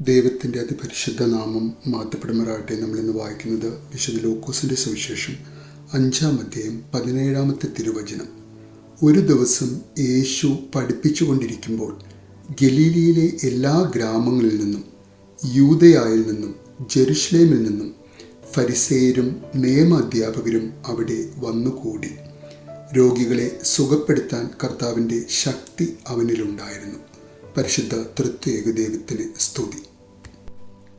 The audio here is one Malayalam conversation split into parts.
ദൈവത്തിന്റെ അതിപരിശുദ്ധ നാമം മാറ്റപ്പെടുമാറാകട്ടെ. നമ്മളിന്ന് വായിക്കുന്നത് വിശുദ്ധ ലൂക്കോസിന്റെ സുവിശേഷം അഞ്ചാം അധ്യായം പതിനേഴാമത്തെ തിരുവചനം. ഒരു ദിവസം യേശു പഠിപ്പിച്ചുകൊണ്ടിരിക്കുമ്പോൾ ഗലീലിയിലെ എല്ലാ ഗ്രാമങ്ങളിൽ നിന്നും യൂതയായിൽ നിന്നും ജെറുഷലേമിൽ നിന്നും ഫരിസേയരും നിയമ അധ്യാപകരും അവിടെ വന്നുകൂടി. രോഗികളെ സുഖപ്പെടുത്താൻ കർത്താവിന്റെ ശക്തി അവനിലുണ്ടായിരുന്നു. പരിശുദ്ധ തൃത്വേക ദൈവത്തിന് സ്തുതി.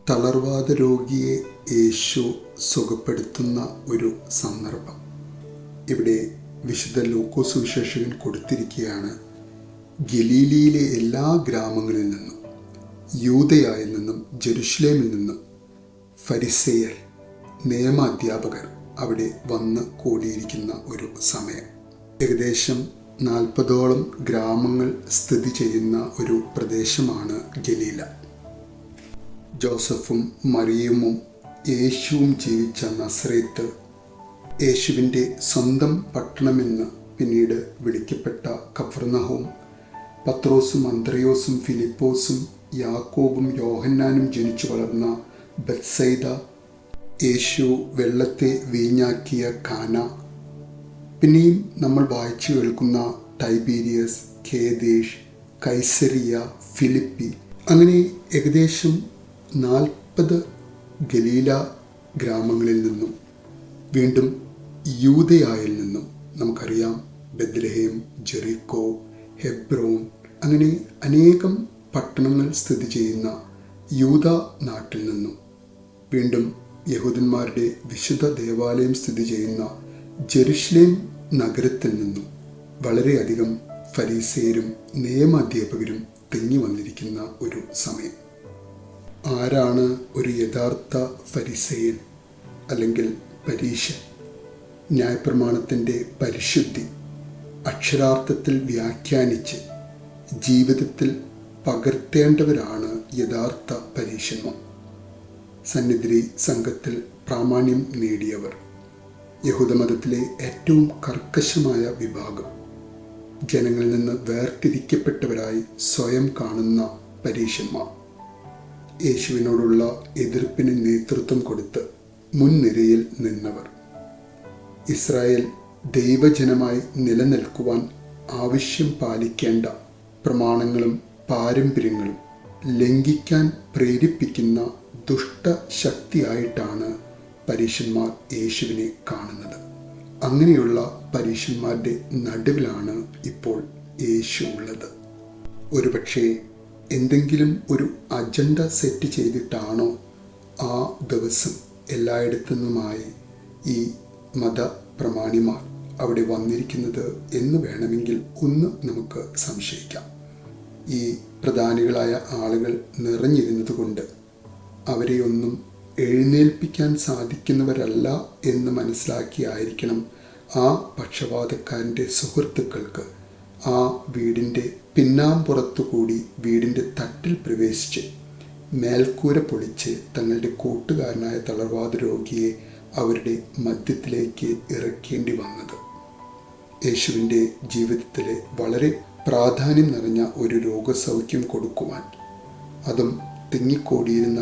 തളർവാദ രോഗിയെ യേശു സുഖപ്പെടുത്തുന്ന ഒരു സന്ദർഭം. ഇവിടെ വിശുദ്ധ ലൂക്കോസ് സുവിശേഷകൻ കൊടുത്തിരിക്കുകയാണ് ഗലീലിയിലെ എല്ലാ ഗ്രാമങ്ങളിൽ നിന്നും യൂതയായിൽ നിന്നും ജെറുഷലേമിൽ നിന്നും ഫരിസേയർ നിയമാധ്യാപകർ അവിടെ വന്ന് കൂടിയിരിക്കുന്ന ഒരു സമയം. ഏകദേശം നാൽപ്പതോളം ഗ്രാമങ്ങൾ സ്ഥിതി ചെയ്യുന്ന ഒരു പ്രദേശമാണ് ഗലീല. ജോസഫും മറിയമും യേശുവും ജീവിച്ച നസ്രേത്ത് യേശുവിന്റെ സ്വന്തം പട്ടണമെന്ന് പിന്നീട് വിളിക്കപ്പെട്ട കഫർനഹവും പത്രോസും അന്ത്രയോസും ഫിലിപ്പോസും യാക്കോബും യോഹന്നാനും ജനിച്ചു വളർന്ന ബത്സൈദ യേശു വെള്ളത്തെ വീഞ്ഞാക്കിയ കാന പിന്നെയും നമ്മൾ വായിച്ചു കേൾക്കുന്ന ടൈബീരിയസ് കേദേഷ് കൈസരിയ ഫിലിപ്പി. അങ്ങനെ ഏകദേശം നാൽപ്പത് ഗലീല ഗ്രാമങ്ങളിൽ നിന്നും വീണ്ടും യൂതയായിൽ നിന്നും നമുക്കറിയാം ബദ്ലഹേം ജെറിക്കോ ഹെബ്രോൺ അങ്ങനെ അനേകം പട്ടണങ്ങൾ സ്ഥിതി ചെയ്യുന്ന യൂത നാട്ടിൽ നിന്നും വീണ്ടും യഹൂദന്മാരുടെ വിശുദ്ധ ദേവാലയം സ്ഥിതി ചെയ്യുന്ന ജെറുഷലേം നഗരത്തിൽ നിന്നും വളരെയധികം ഫരീസേരും നിയമാധ്യാപകരും തിങ്ങി വന്നിരിക്കുന്ന ഒരു സമയം. ആരാണ് ഒരു യഥാർത്ഥ ഫരിസേയൻ അല്ലെങ്കിൽ പരീക്ഷ ന്യായപ്രമാണത്തിന്റെ പരിശുദ്ധി അക്ഷരാർത്ഥത്തിൽ വ്യാഖ്യാനിച്ച് ജീവിതത്തിൽ പകർത്തേണ്ടവരാണ് യഥാർത്ഥ പരീക്ഷന്മാർ സന്നിധി സംഘത്തിൽ പ്രാമാണ്യം നേടിയവർ. യഹൂദമതത്തിലെ ഏറ്റവും കർക്കശമായ വിഭാഗം. ജനങ്ങളിൽ നിന്ന് വേർതിരിക്കപ്പെട്ടവരായി സ്വയം കാണുന്ന പരീക്ഷന്മാർ യേശുവിനോടുള്ള എതിർപ്പിന് നേതൃത്വം കൊടുത്ത് മുൻനിരയിൽ നിന്നവർ. ഇസ്രായേൽ ദൈവജനമായി നിലനിൽക്കുവാൻ ആവശ്യം പാലിക്കേണ്ട പ്രമാണങ്ങളും പാരമ്പര്യങ്ങളും ലംഘിക്കാൻ പ്രേരിപ്പിക്കുന്ന ദുഷ്ടശക്തിയായിട്ടാണ് പരീക്ഷന്മാർ യേശുവിനെ കാണുന്നത്. അങ്ങനെയുള്ള പരീക്ഷന്മാരുടെ നടുവിലാണ് ഇപ്പോൾ യേശു ഉള്ളത്. ഒരുപക്ഷെ എന്തെങ്കിലും ഒരു അജണ്ട സെറ്റ് ചെയ്തിട്ടാണോ ആ ദിവസം എല്ലായിടത്തു നിന്നുമായി ഈ മത പ്രമാണിമാർ അവിടെ വന്നിരിക്കുന്നത് എന്ന് വേണമെങ്കിൽ ഒന്ന് നമുക്ക് സംശയിക്കാം. ഈ പ്രധാനികളായ ആളുകൾ നിറഞ്ഞിരുന്നത് കൊണ്ട് അവരെയൊന്നും എഴുന്നേൽപ്പിക്കാൻ സാധിക്കുന്നവരല്ല എന്ന് മനസ്സിലാക്കിയായിരിക്കണം ആ പക്ഷപാതക്കാരന്റെ സുഹൃത്തുക്കൾക്ക്. ആ വീടിന്റെ പിന്നാമ്പുറത്തു കൂടി വീടിന്റെ തട്ടിൽ പ്രവേശിച്ച് മേൽക്കൂര പൊളിച്ച് തങ്ങളുടെ കൂട്ടുകാരനായ തളർവാദ രോഗിയെ അവരുടെ മദ്യത്തിലേക്ക് ഇറക്കേണ്ടി വന്നത്. യേശുവിന്റെ ജീവിതത്തിലെ വളരെ പ്രാധാന്യം നിറഞ്ഞ ഒരു രോഗസൗഖ്യം കൊടുക്കുവാൻ അതും തിങ്ങിക്കൂടിയിരുന്ന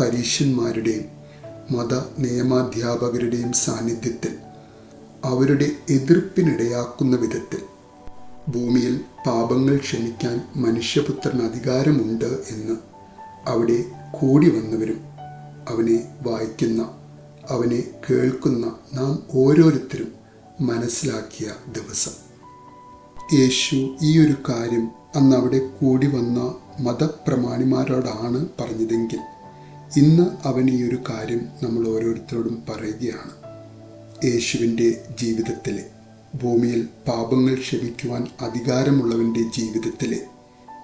പരീക്ഷന്മാരുടെയും മത നിയമാധ്യാപകരുടെയും സാന്നിധ്യത്തിൽ അവരുടെ എതിർപ്പിനിടയാക്കുന്ന വിധത്തിൽ ഭൂമിയിൽ പാപങ്ങൾ ക്ഷമിക്കാൻ മനുഷ്യപുത്രന് അധികാരമുണ്ട് എന്ന് അവിടെ കൂടി വന്നവരും അവനെ വായിക്കുന്ന അവനെ കേൾക്കുന്ന നാം ഓരോരുത്തരും മനസ്സിലാക്കിയ ദിവസം. യേശു ഈ ഒരു കാര്യം അന്ന് അവിടെ കൂടി വന്ന മതപ്രമാണിമാരോടാണ് പറഞ്ഞതെങ്കിൽ ഇന്ന് അവൻ ഈ ഒരു കാര്യം നമ്മൾ ഓരോരുത്തരോടും പറയുകയാണ്. യേശുവിന്റെ ജീവിതത്തിലെ ഭൂമിയിൽ പാപങ്ങൾ ക്ഷമിക്കുവാൻ അധികാരമുള്ളവന്റെ ജീവിതത്തിലെ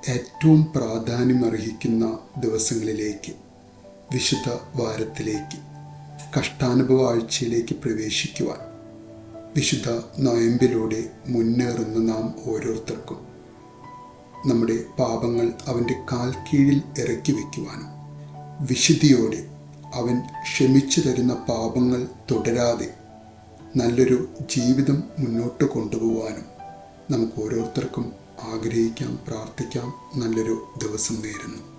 ഏറ്റവും പ്രാധാന്യം അർഹിക്കുന്ന ദിവസങ്ങളിലേക്ക് വിശുദ്ധ വാരത്തിലേക്ക് കഷ്ടാനുഭവ ആഴ്ചയിലേക്ക് പ്രവേശിക്കുവാൻ വിശുദ്ധ നോയമ്പിലൂടെ മുന്നേറുന്ന നാം ഓരോരുത്തർക്കും നമ്മുടെ പാപങ്ങൾ അവന്റെ കാൽ കീഴിൽ ഇറക്കി വയ്ക്കുവാനും വിശുദ്ധിയോടെ അവൻ ക്ഷമിച്ചു തരുന്ന പാപങ്ങൾ തുടരാതെ നല്ലൊരു ജീവിതം മുന്നോട്ട് കൊണ്ടുപോകാനും നമുക്ക് ഓരോരുത്തർക്കും ആഗ്രഹിക്കാം പ്രാർത്ഥിക്കാം. നല്ലൊരു ദിവസം നേരുന്നു.